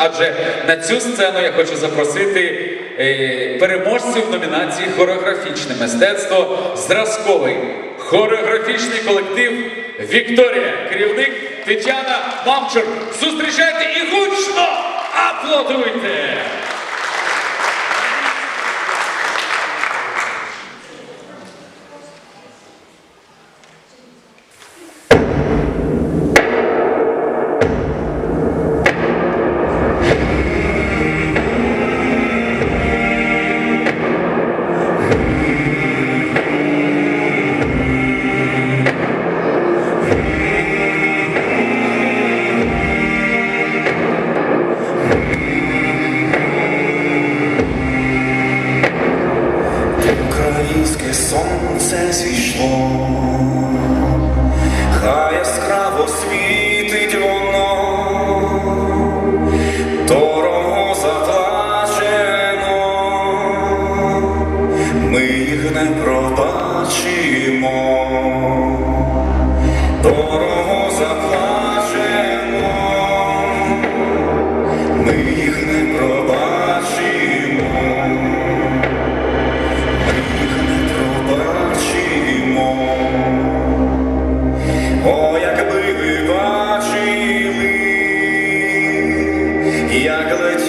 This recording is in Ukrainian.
адже на цю сцену я хочу запросити е, переможців номінації Хореографічне мистецтво зразковий хореографічний колектив Вікторія, керівник Тетяна Мамчур. Зустрічайте і гучно аплодуйте! сонце зійшло. Diagolo